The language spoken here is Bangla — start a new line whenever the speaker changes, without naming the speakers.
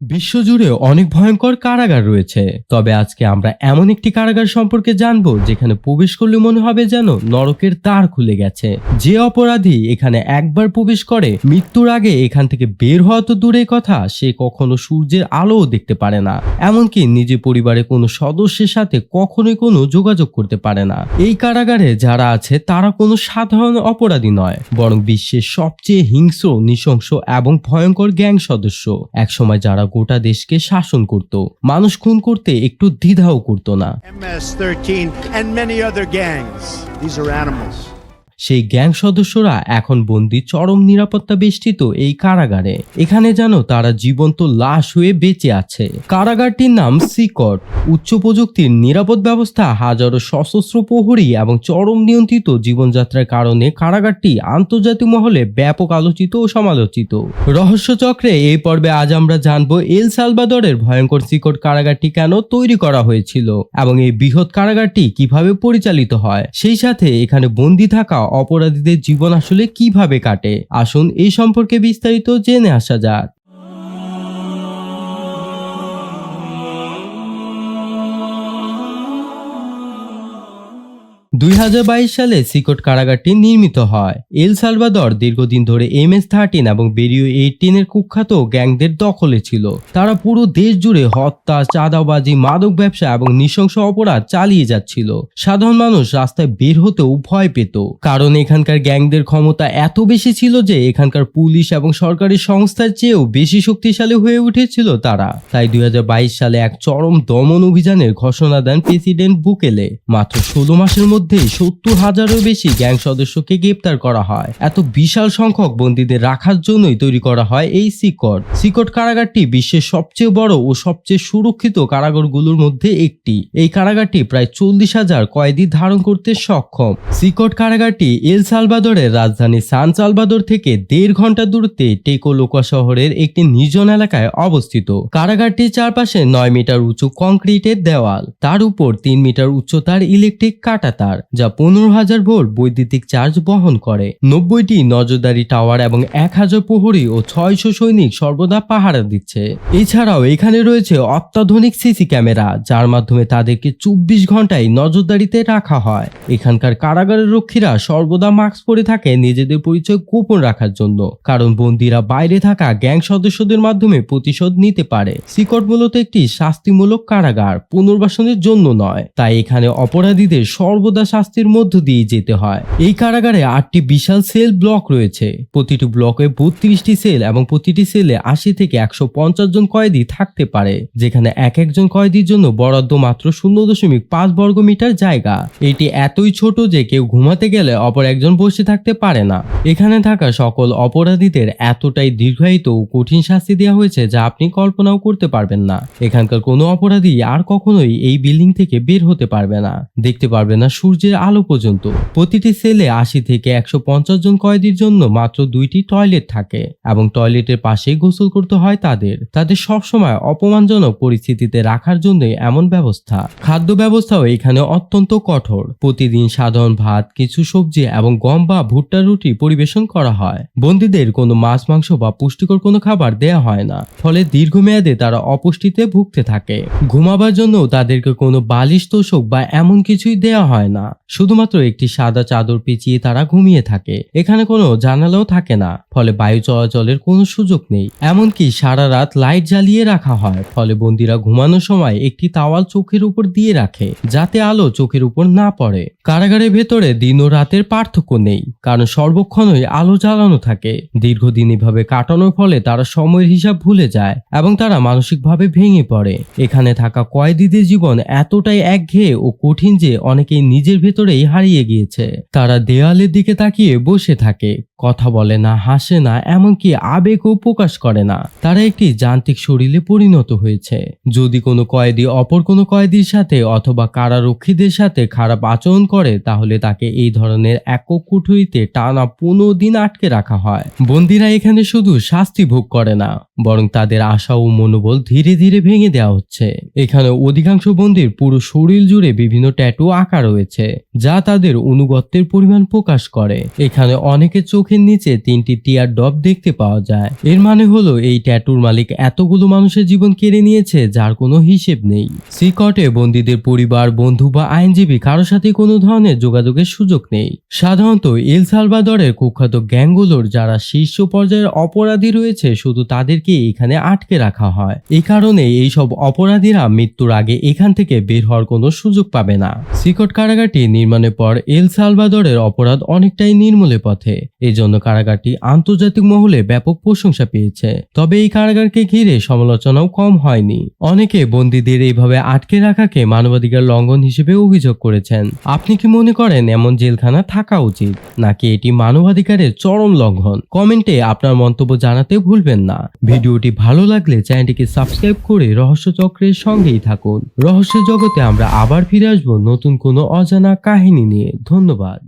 বিশ্বজুড়ে অনেক ভয়ঙ্কর কারাগার রয়েছে। তবে আজকে আমরা এমন একটি কারাগার সম্পর্কে জানব, যেখানে প্রবেশ করলে মনে হবে যেন নরকের তার খুলে গেছে। যে অপরাধী এখানে একবার প্রবেশ করে, মৃত্যুর আগে এখান থেকে বের হওয়া তো দূরের কথা, সে কখনো সূর্যের আলোও দেখতে পারে না। এমনকি নিজের পরিবারের কোনো সদস্যের সাথে কখনোই কোনো যোগাযোগ করতে পারে না। এই কারাগারে যারা আছে, তারা কোনো সাধারণ অপরাধী নয়, বরং বিশ্বের সবচেয়ে হিংস্র, নৃশংস এবং ভয়ঙ্কর গ্যাং সদস্য। একসময় যারা তারা গোটা দেশকে শাসন করত। মানুষ খুন করতে একটু দ্বিধাও করত না।
These are animals.
সেই গ্যাং সদস্যরা এখন বন্দি চরম নিরাপত্তা বেষ্টিত এই কারাগারে। এখানে যেন তারা জীবন্ত লাশ হয়ে বেঁচে আছে। কারাগারটির নাম সিকট। উচ্চ প্রযুক্তির নিরাপদ ব্যবস্থা, হাজারো সশস্ত্র প্রহরী এবং চরম নিয়ন্ত্রিত জীবনযাত্রার কারণে কারাগারটি আন্তর্জাতিক মহলে ব্যাপক আলোচিত ও সমালোচিত। রহস্যচক্রে এই পর্বে আজ আমরা জানব এল সালভাদরের ভয়ঙ্কর সিকট কারাগারটি কেন তৈরি করা হয়েছিল এবং এই বৃহৎ কারাগারটি কীভাবে পরিচালিত হয়। সেই সাথে এখানে বন্দি থাকা অপরাধীদের জীবন আসলে কীভাবে কাটে? আসুন এই সম্পর্কে বিস্তারিত জেনে আসা যাক। দুই হাজার বাইশ সালে সিকট কারাগারটি নির্মিত হয়। এল সালভাদর দীর্ঘদিন ধরে এম এস থার্টিন এবং বেরিও এইটিনের কুখ্যাত গ্যাংদের দখলে ছিল। তারা পুরো দেশ জুড়ে হত্যা, চাঁদাবাজি, মাদক ব্যবসা এবং নৃশংস অপরাধ চালিয়ে যাচ্ছিল। সাধারণ মানুষ রাস্তায় বের হতেও ভয় পেত। কারণ এখানকার গ্যাংদের ক্ষমতা এত বেশি ছিল যে এখানকার পুলিশ এবং সরকারি সংস্থার চেয়েও বেশি শক্তিশালী হয়ে উঠেছিল তারা। তাই দুই হাজার বাইশ সালে এক চরম দমন অভিযানের ঘোষণা দেন প্রেসিডেন্ট বুকেলে। মাত্র ষোলো মাসের মধ্যেই সত্তর হাজারেরও বেশি গ্যাং সদস্যকে গ্রেপ্তার করা হয়। এত বিশাল সংখ্যক বন্দীদের রাখার জন্যই তৈরি করা হয় এই সিকট। সিকট কারাগারটি বিশ্বের সবচেয়ে বড় ও সবচেয়ে সুরক্ষিত কারাগারগুলোর মধ্যে একটি। এই কারাগারটি প্রায় চল্লিশ হাজার কয়েদি ধারণ করতে সক্ষম। সিকট কারাগারটি এল সালভাদরের রাজধানী সান সালভাদর থেকে দেড় ঘণ্টা দূরত্বে টেকো লোকা শহরের একটি নির্জন এলাকায় অবস্থিত। কারাগারটির চারপাশে নয় মিটার উঁচু কংক্রিটের দেওয়াল। তার উপর তিন মিটার উচ্চতার ইলেকট্রিক কাটাতার যা পনেরো হাজার ভোল্ট বৈদ্যুতিক চার্জ বহন করে। নব্বইটি নজরদারি টাওয়ার এবং এক হাজার প্রহরী ও ছয়শো সৈনিক সর্বদা পাহারা দিচ্ছে। এছাড়াও এখানে রয়েছে অত্যাধুনিক সিসি ক্যামেরা, যার মাধ্যমে তাদেরকে চব্বিশ ঘন্টায় নজরদারিতে রাখা হয়। এখানকার কারাগারের রক্ষীরা সর্বদা মাস্ক পরে থাকে নিজেদের পরিচয় গোপন রাখার জন্য, কারণ বন্দীরা বাইরে থাকা গ্যাং সদস্যদের মাধ্যমে প্রতিশোধ নিতে পারে। সিকট মূলত একটি শাস্তিমূলক কারাগার, পুনর্বাসনের জন্য নয়, তাই এখানে অপরাধীদের সর্বদা শাস্তির মধ্য দিয়ে যেতে হয়। এই কারাগারে আটটি বিশাল সেল ব্লক রয়েছে। প্রতিটি ব্লকে বত্রিশটি সেল এবং প্রতিটি সেলে আশি থেকে একশো পঞ্চাশ জন কয়েদি থাকতে পারে, যেখানে এক একজন কয়েদির জন্য বরাদ্দ মাত্র শূন্য দশমিক পাঁচ বর্গ মিটার জায়গা। এটি এতই ছোট যে কেউ ঘুমাতে গেলে অপর একজন বসে থাকতে পারে না। এখানে থাকা সকল অপরাধীদের এতটাই দীর্ঘায়িত ও কঠিন শাস্তি দেওয়া হয়েছে যা আপনি কল্পনাও করতে পারবেন না। এখানকার কোনো অপরাধী আর কখনোই এই বিল্ডিং থেকে বের হতে পারবে না। দেখতে পারবে না সূর্যের আলো পর্যন্ত। প্রতিটি সেলে আশি থেকে একশো পঞ্চাশ জন কয়েদির জন্য মাত্র দুইটি টয়লেট থাকে এবং টয়লেটের পাশেই গোসল করতে হয় তাদের। তাদের সবসময় অপমানজনক পরিস্থিতিতে রাখার জন্যই এমন ব্যবস্থা। খাদ্য ব্যবস্থাও এখানে অত্যন্ত কঠোর। প্রতিদিন সাধারণ ভাত, কিছু সবজি এবং গম বা ভুট্টা রুটি পরিবেশন করা হয়। বন্দীদের কোনো মাছ, মাংস বা পুষ্টিকর কোনো খাবার দেয়া হয় না। ফলে দীর্ঘমেয়াদে তারা অপুষ্টিতে ভুগতে থাকে। ঘুমাবার জন্য তাদেরকে কোনো বালিশ, তোষক বা এমন কিছুই দেয়া হয় না। শুধুমাত্র একটি সাদা চাদর পেঁচিয়ে তারা ঘুমিয়ে থাকে। এখানে কোনো জানালাও থাকে না, ফলে বায়ু চলাচলের কোনো সুযোগ নেই। এমনকি সারা রাত লাইট জ্বালিয়ে রাখা হয়, ফলে বন্দিরা ঘুমানোর সময় একটি তাওয়াল চোখের উপর দিয়ে রাখে, যাতে আলো চোখের উপর না পড়ে। কারাগারের ভেতরে দিন ও রাতের পার্থক্য নেই, কারণ সর্বক্ষণই আলো জ্বালানো থাকে। দীর্ঘদিন এভাবে কাটানোর ফলে তারা সময়ের হিসাব ভুলে যায় এবং তারা মানসিকভাবে ভেঙে পড়ে। এখানে থাকা কয়েদিদের জীবন এতটাই একঘেয়ে ও কঠিন যে অনেকেই নিজের ভেতরেই হারিয়ে গিয়েছে। তারা দেয়ালের দিকে তাকিয়ে বসে থাকে। কথা বলে না, হাসে না, এমনকি আবেগও প্রকাশ করে না। তারা একটি যান্ত্রিক শরীরে পরিণত হয়েছে। যদি কোনো কয়েদি অপর কোনো কয়েদির সাথে অথবা কারারক্ষীদের সাথে খারাপ আচরণ করে, তাহলে তাকে এই ধরনের একক কুঠুরিতে টানা পনেরো দিন আটকে রাখা হয়। বন্দিরা এখানে শুধু শাস্তি ভোগ করে না, বরং তাদের আশা ও মনোবল ধীরে ধীরে ভেঙে দেওয়া হচ্ছে। এখানে অধিকাংশ বন্দির পুরো শরীর জুড়ে বিভিন্ন ট্যাটু আঁকা রয়েছে, যা তাদের অনুগত্যের পরিমাণ প্রকাশ করে। এখানে অনেকে চোখ চোখের নিচে তিনটি টিয়ার ডব দেখতে পাওয়া যায়। এর মানে হলো, এই ট্যাটুর মালিক এতগুলো মানুষের জীবন কেড়ে নিয়েছে যার কোনো হিসেব নেই। সিকটে বন্দীদের পরিবার, বন্ধু বা আইনজীবী কারও সাথে কোনো ধরনের যোগাযোগের সুযোগ নেই। সাধারণত এল সালভাদরের কুখ্যাত গ্যাংগুলোর যারা শীর্ষ পর্যায়ের অপরাধী রয়েছে, শুধু তাদেরকে এখানে আটকে রাখা হয়। এই কারণে এই সব অপরাধীরা মৃত্যুর আগে এখান থেকে বের হওয়ার কোনো সুযোগ পাবে না। সিকট কারাগারটি নির্মাণের পর এল সালভাদরের অপরাধ অনেকটাই নির্মূলে পথে। এজন্য কারাগারটি আন্তর্জাতিক মহলে ব্যাপক প্রশংসা পেয়েছে। তবে এই কারাগারকে ঘিরে সমালোচনাও কম হয়নি। অনেকে বন্দীদের এইভাবে আটকে রাখাকে মানবাধিকার লঙ্ঘন হিসেবে অভিযোগ করেছেন। আপনি কি মনে করেন এমন জেলখানা থাকা উচিত, নাকি এটি মানবাধিকারের চরম লঙ্ঘন? কমেন্টে আপনার মন্তব্য জানাতে ভুলবেন না। ভিডিওটি ভালো লাগলে চ্যানেলটিকে সাবস্ক্রাইব করে রহস্য চক্রের সঙ্গেই থাকুন। রহস্য জগতে আমরা আবার ফিরে আসব নতুন কোনো অজানা কাহিনী নিয়ে। ধন্যবাদ।